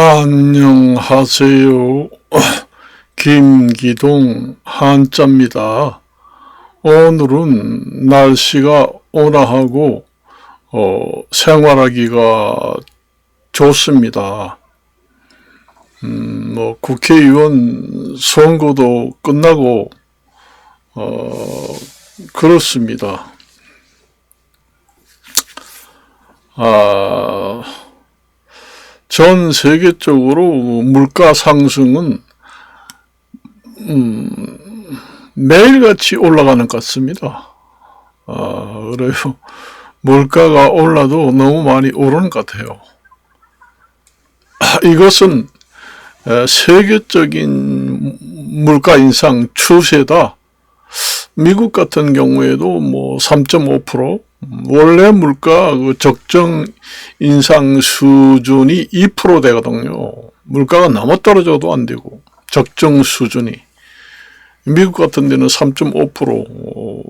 안녕하세요. 김기동 한자입니다. 오늘은 날씨가 온화하고 어, 생활하기가 좋습니다. 음, 뭐 국회의원 선거도 끝나고 어, 그렇습니다. 아, 전 세계적으로 물가 상승은 음, 매일같이 올라가는 것 같습니다. 아, 그래요. 물가가 올라도 너무 많이 오르는 것 같아요. 아, 이것은 에, 세계적인 물가 인상 추세다. 미국 같은 경우에도 뭐 3.5%, 원래 물가 그 적정 인상 수준이 2% 되거든요. 물가가 너무 떨어져도 안 되고 적정 수준이 미국 같은 데는 3.5%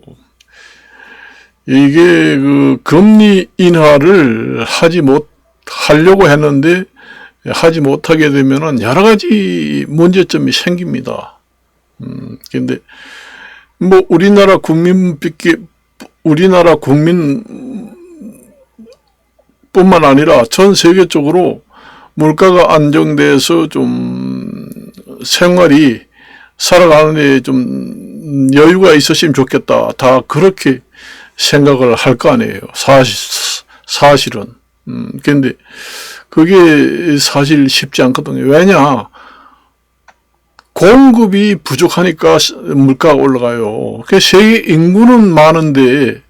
이게 그 금리 인하를 하지 못 하려고 했는데 하지 못하게 되면은 여러 가지 문제점이 생깁니다. 음, 근데 뭐 우리나라 국민밖에 우리나라 국민 뿐만 아니라 전 세계 적으로 물가가 안정돼서 좀 생활이 살아가는 데 좀 여유가 있었으면 좋겠다. 다 그렇게 생각을 할 거 아니에요. 사실, 사실은. 음, 근데 그게 사실 쉽지 않거든요. 왜냐? 공급이 부족하니까 물가가 올라가요. 그 세계 인구는 많은데,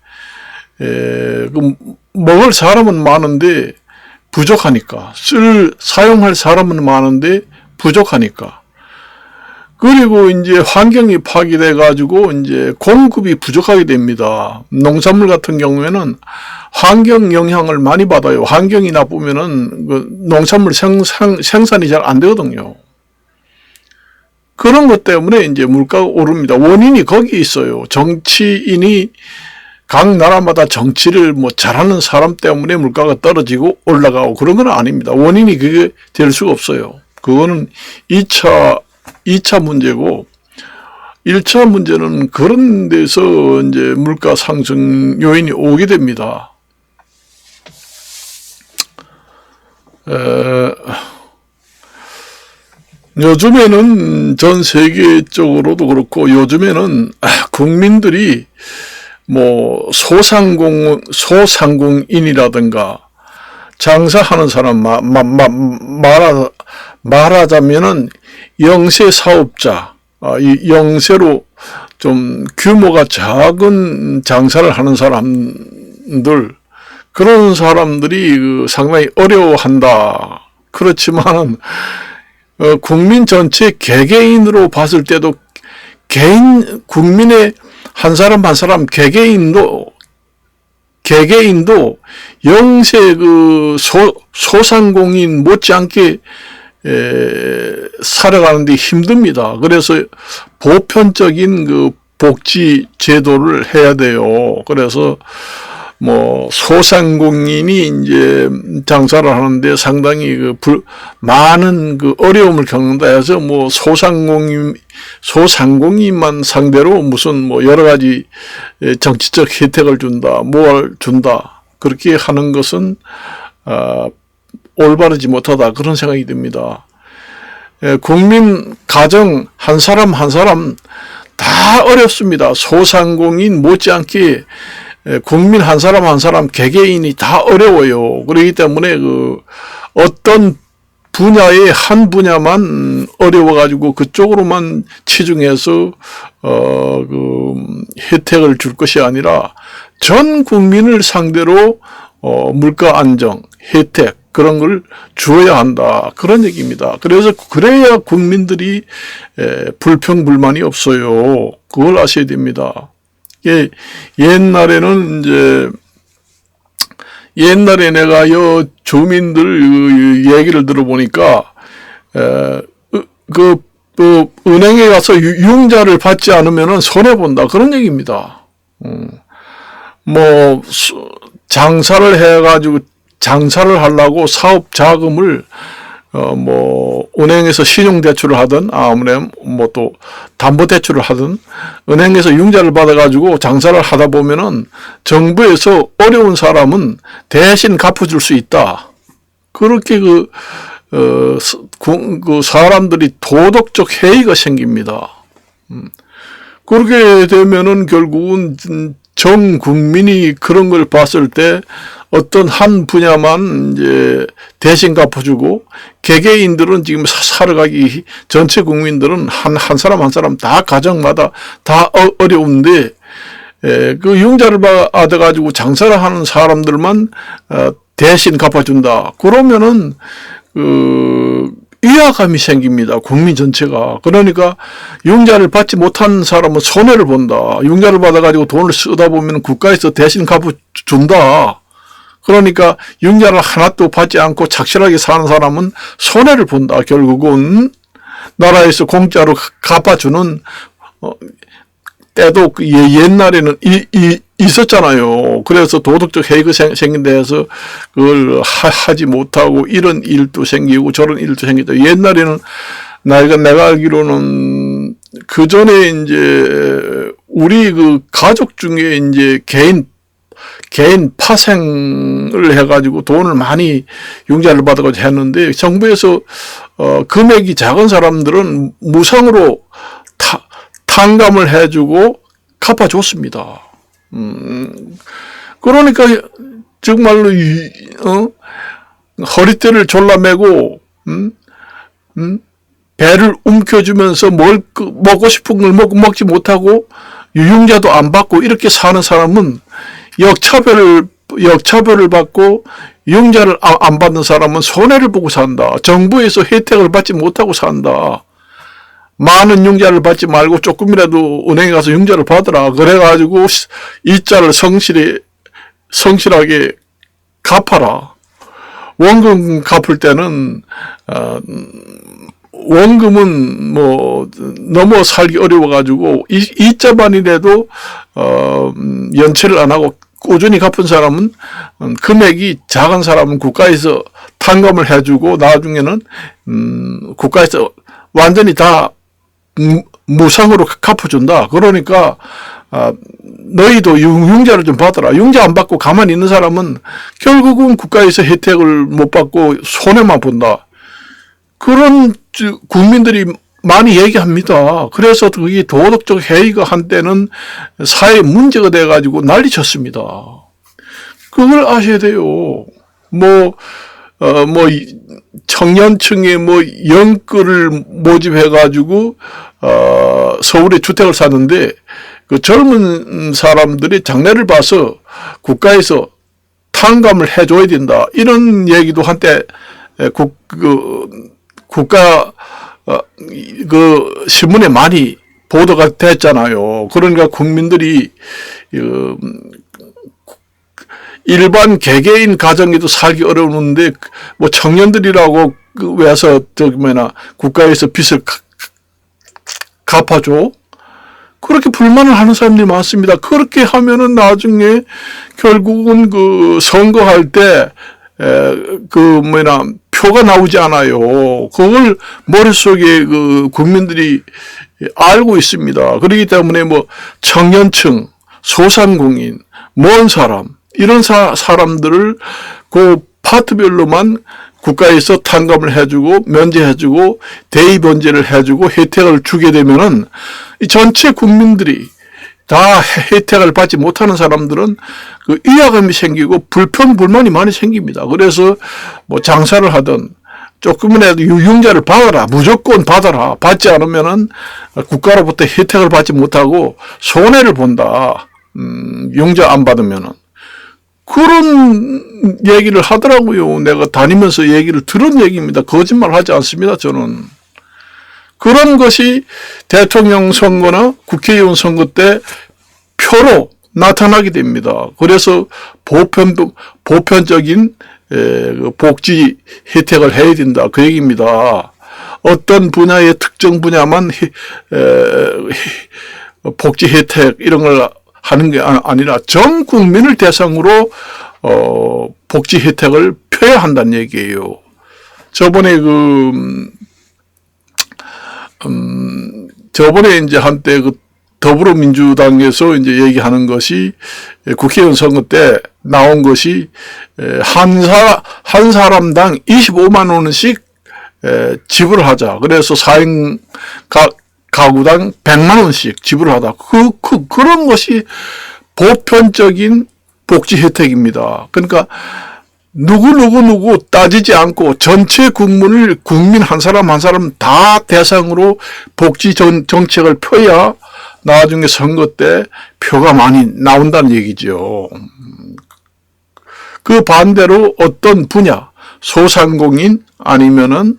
에, 그 먹을 사람은 많은데 부족하니까 쓸 사용할 사람은 많은데 부족하니까 그리고 이제 환경이 파괴돼 가지고 이제 공급이 부족하게 됩니다. 농산물 같은 경우에는 환경 영향을 많이 받아요. 환경이 나쁘면은 그 농산물 생산, 생산이 잘 안 되거든요. 그런 것 때문에 이제 물가가 오릅니다. 원인이 거기 있어요. 정치인이 각 나라마다 정치를 뭐 잘하는 사람 때문에 물가가 떨어지고 올라가고 그런 건 아닙니다. 원인이 그게 될 수가 없어요. 그거는 2차, 2차 문제고 1차 문제는 그런 데서 이제 물가 상승 요인이 오게 됩니다. 에, 요즘에는 전 세계적으로도 그렇고 요즘에는 국민들이 뭐 소상공 소상공인이라든가 장사하는 사람 마, 마, 마, 말하, 말하자면은 영세 사업자 아, 이 영세로 좀 규모가 작은 장사를 하는 사람들 그런 사람들이 그 상당히 어려워한다. 그렇지만 어, 국민 전체 개개인으로 봤을 때도 개인 국민의 한 사람 한 사람 개개인도 개개인도 영세 그 소, 소상공인 못지않게 에, 살아가는데 힘듭니다. 그래서 보편적인 그 복지 제도를 해야 돼요. 그래서 뭐 소상공인이 이제 장사를 하는데 상당히 그 불, 많은 그 어려움을 겪는다 해서 뭐 소상공인 소상공인만 상대로 무슨 뭐 여러 가지 정치적 혜택을 준다, 뭘 준다 그렇게 하는 것은 아, 올바르지 못하다 그런 생각이 듭니다. 국민 가정 한 사람 한 사람 다 어렵습니다. 소상공인 못지않게 국민 한 사람 한 사람 개개인이 다 어려워요. 그렇기 때문에 그 어떤 분야의 한 분야만 어려워가지고 그쪽으로만 치중해서 어 그 혜택을 줄 것이 아니라 전 국민을 상대로 어 물가 안정 혜택 그런 걸 주어야 한다 그런 얘기입니다. 그래서 그래야 국민들이 에, 불평 불만이 없어요. 그걸 아셔야 됩니다. 예, 옛날에는 이제 옛날에 내가 여 주민들 얘기를 들어보니까 에, 그, 그 은행에 가서 융자를 받지 않으면 손해 본다 그런 얘기입니다. 음, 뭐 장사를 해가지고 장사를 하려고 사업 자금을 어, 뭐, 은행에서 신용대출을 하든, 아무래도 뭐 또 담보대출을 하든, 은행에서 융자를 받아가지고 장사를 하다 보면은 정부에서 어려운 사람은 대신 갚아줄 수 있다. 그렇게 그, 어, 그 사람들이 도덕적 해이가 생깁니다. 음. 그렇게 되면은 결국은 전 국민이 그런 걸 봤을 때 어떤 한 분야만 이제 대신 갚아주고 개개인들은 지금 사- 살아가기 전체 국민들은 한 한 사람 한 사람 다 가정마다 다 어, 어려운데 에, 그 융자를 받아가지고 장사를 하는 사람들만 어, 대신 갚아준다. 그러면은 그 위화감이 생깁니다. 국민 전체가. 그러니까 융자를 받지 못한 사람은 손해를 본다. 융자를 받아가지고 돈을 쓰다 보면 국가에서 대신 갚아준다. 그러니까 융자를 하나도 받지 않고 착실하게 사는 사람은 손해를 본다. 결국은 나라에서 공짜로 갚아주는 어, 때도 그 예- 옛날에는 이, 이, 있었잖아요. 그래서 도덕적 해이가 생- 생긴다 해서 그걸 하, 지 못하고 이런 일도 생기고 저런 일도 생기다. 옛날에는 나이가 내가 알기로는 그 전에 이제 우리 그 가족 중에 이제 개인 개인 파생을 해가지고 돈을 많이 융자를 받아가지고 했는데 정부에서 어, 금액이 작은 사람들은 무상으로 타, 탕감을 해주고 갚아줬습니다. 음, 그러니까 정말로 이, 어? 허리띠를 졸라매고 음? 음? 배를 움켜주면서 뭘 그, 먹고 싶은 걸 먹고 먹지 못하고 유용자도 안 받고 이렇게 사는 사람은 역차별을 역차별을 받고 융자를 아- 안 받는 사람은 손해를 보고 산다. 정부에서 혜택을 받지 못하고 산다. 많은 융자를 받지 말고 조금이라도 은행에 가서 융자를 받으라. 그래가지고 이자를 성실히 성실하게 갚아라. 원금 갚을 때는 어, 원금은 뭐 너무 살기 어려워가지고 이, 이자만이라도 어, 음, 연체를 안 하고 꾸준히 갚은 사람은 음, 금액이 작은 사람은 국가에서 탕감을 해주고 나중에는 음, 국가에서 완전히 다 무- 무상으로 갚아준다. 그러니까 아, 너희도 융- 융자를 좀 받아라. 융자 안 받고 가만히 있는 사람은 결국은 국가에서 혜택을 못 받고 손해만 본다. 그런 주- 국민들이 많이 얘기합니다. 그래서 그게 도덕적 해이가 한때는 사회 문제가 돼가지고 난리쳤습니다. 그걸 아셔야 돼요. 뭐, 어, 뭐, 이- 청년층에 뭐, 영끌을 모집해가지고, 어, 서울에 주택을 샀는데, 그 젊은 사람들이 장래를 봐서 국가에서 탕감을 해줘야 된다. 이런 얘기도 한때 에, 국, 그, 국가, 어, 이- 그, 신문에 많이 보도가 됐잖아요. 그러니까 국민들이, 어, 일반 개개인 가정에도 살기 어려운데, 뭐 청년들이라고 그 왜서 저기 뭐나 국가에서 빚을 가- 갚아줘? 그렇게 불만을 하는 사람들이 많습니다. 그렇게 하면은 나중에 결국은 그 선거할 때, 에, 그 뭐냐, 표가 나오지 않아요. 그걸 머릿속에 그 국민들이 알고 있습니다. 그렇기 때문에 뭐 청년층, 소상공인, 먼 사람, 이런 사, 사람들을 그 파트별로만 국가에서 탕감을 해주고 면제해주고 대의 변제를 해주고 혜택을 주게 되면은 이 전체 국민들이 다 혜택을 받지 못하는 사람들은 그 위화감이 생기고 불평 불만이 많이 생깁니다. 그래서 뭐 장사를 하든 조금이라도 유용자를 받아라 무조건 받아라 받지 않으면은 국가로부터 혜택을 받지 못하고 손해를 본다. 음, 용자 안 받으면은 그런 얘기를 하더라고요. 내가 다니면서 얘기를 들은 얘기입니다. 거짓말 하지 않습니다. 저는. 그런 것이 대통령 선거나 국회의원 선거 때 표로 나타나게 됩니다. 그래서 보편, 보편적인 에, 그 복지 혜택을 해야 된다. 그 얘기입니다. 어떤 분야의 특정 분야만 복지 혜택 이런 걸 하는 게 아- 아니라 전 국민을 대상으로 어, 복지 혜택을 펴야 한다는 얘기예요. 저번에 그, 음, 음, 저번에 이제 한때 그 더불어민주당에서 이제 얘기하는 것이 국회의원 선거 때 나온 것이 에, 한 사, 한 사람당 25만 원씩 에, 지불하자. 그래서 4인 가, 가구당 100만 원씩 지불하다. 그, 그, 그런 것이 보편적인 복지 혜택입니다. 그러니까 누구 누구 누구 따지지 않고 전체 국민을 국민 한 사람 한 사람 다 대상으로 복지 정, 정책을 펴야 나중에 선거 때 표가 많이 나온다는 얘기죠. 그 반대로 어떤 분야 소상공인 아니면은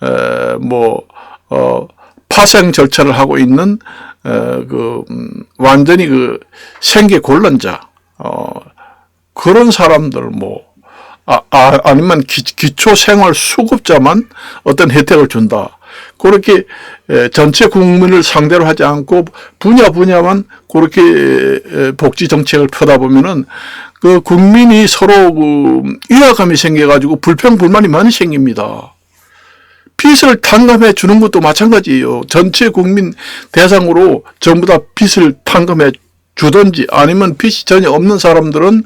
에, 뭐 어, 파생 절차를 하고 있는 에, 그 음, 완전히 그 생계 곤란자 어, 그런 사람들 뭐 아, 아, 아니면 기, 기초 생활 수급자만 어떤 혜택을 준다. 그렇게 에, 전체 국민을 상대로 하지 않고 분야 분야만 그렇게 에, 복지 정책을 펴다 보면은 그 국민이 서로 그 위화감이 생겨가지고 불평 불만이 많이 생깁니다. 빚을 탕감해 주는 것도 마찬가지예요. 전체 국민 대상으로 전부 다 빚을 탕감해 주든지 아니면 빚이 전혀 없는 사람들은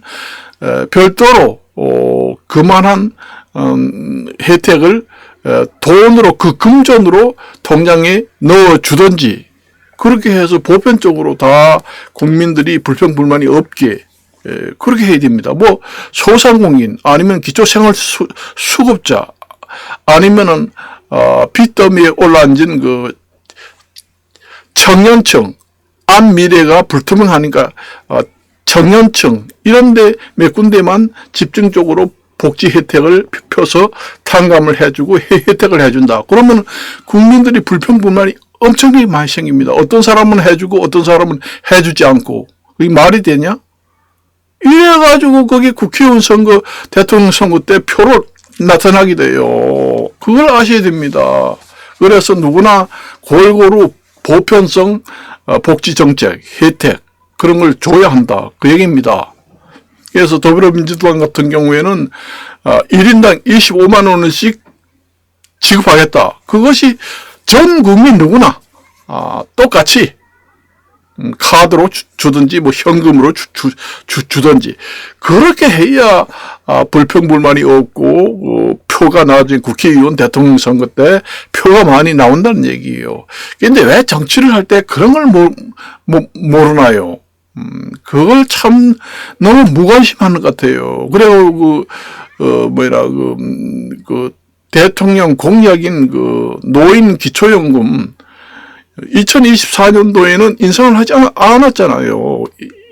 에, 별도로 어, 그만한 음, 혜택을 에, 돈으로 그 금전으로 통장에 넣어 주든지 그렇게 해서 보편적으로 다 국민들이 불평 불만이 없게 에, 그렇게 해야 됩니다. 뭐 소상공인 아니면 기초생활 수, 수급자 아니면은 어, 빚더미에 올라앉은 그 청년층 앞 미래가 불투명하니까 어, 청년층 이런 데 몇 군데만 집중적으로 복지 혜택을 펴서 탕감을 해주고 혜택을 해준다. 그러면 국민들이 불평불만이 엄청나게 많이 생깁니다. 어떤 사람은 해주고 어떤 사람은 해주지 않고 그게 말이 되냐? 이래가지고 거기 국회의원 선거, 대통령 선거 때 표로 나타나게 돼요. 그걸 아셔야 됩니다. 그래서 누구나 골고루 보편성 어, 복지 정책, 혜택 그런 걸 줘야 한다. 그 얘기입니다. 그래서 더불어민주당 같은 경우에는 1인당 25만 원씩 지급하겠다. 그것이 전 국민 누구나 아, 똑같이 음, 카드로 주, 든지뭐 현금으로 주, 주, 주, 든지 그렇게 해야 아, 불평불만이 없고 어, 표가 나중에 국회의원 대통령 선거 때 표가 많이 나온다는 얘기예요. 근데 왜 정치를 할 때 그런 걸 모, 모, 모르나요? 음, 그걸 참 너무 무관심하는 것 같아요. 그리고 그, 어, 뭐라, 그, 음, 그, 대통령 공약인 그 노인 기초연금 2024년도에는 인상을 하지 않았잖아요.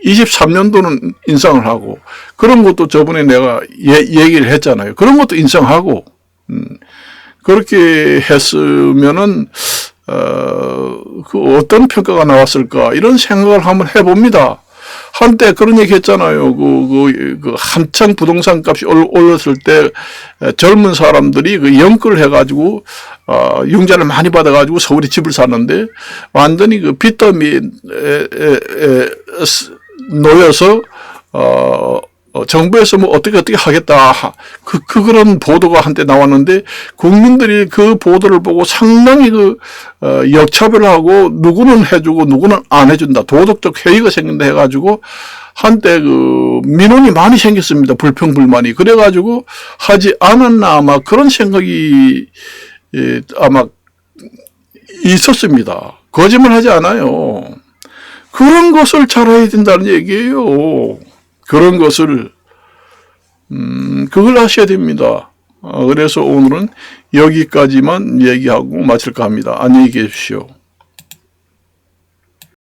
23년도는 인상을 하고 그런 것도 저번에 내가 예, 얘기를 했잖아요. 그런 것도 인상하고 음, 그렇게 했으면은 어, 그 어떤 평가가 나왔을까 이런 생각을 한번 해봅니다. 한때 그런 얘기 했잖아요. 그, 그, 그 한창 부동산 값이 올랐을 때 젊은 사람들이 그 연끌을 해가지고, 어, 융자를 많이 받아가지고 서울에 집을 샀는데 완전히 그 빚더미에 놓여서, 어, 어, 정부에서 뭐 어떻게 어떻게 하겠다. 그, 그 그런 보도가 한때 나왔는데 국민들이 그 보도를 보고 상당히 그, 어, 역차별하고 누구는 해주고 누구는 안 해준다. 도덕적 회의가 생긴다 해가지고 한때 그 민원이 많이 생겼습니다. 불평 불만이. 그래가지고 하지 않았나 아마 그런 생각이 예, 아마 있었습니다. 거짓말 하지 않아요. 그런 것을 잘해야 된다는 얘기예요. 그런 것을 음, 그걸 하셔야 됩니다. 어, 그래서 오늘은 여기까지만 얘기하고 마칠까 합니다. 안녕히 계십시오.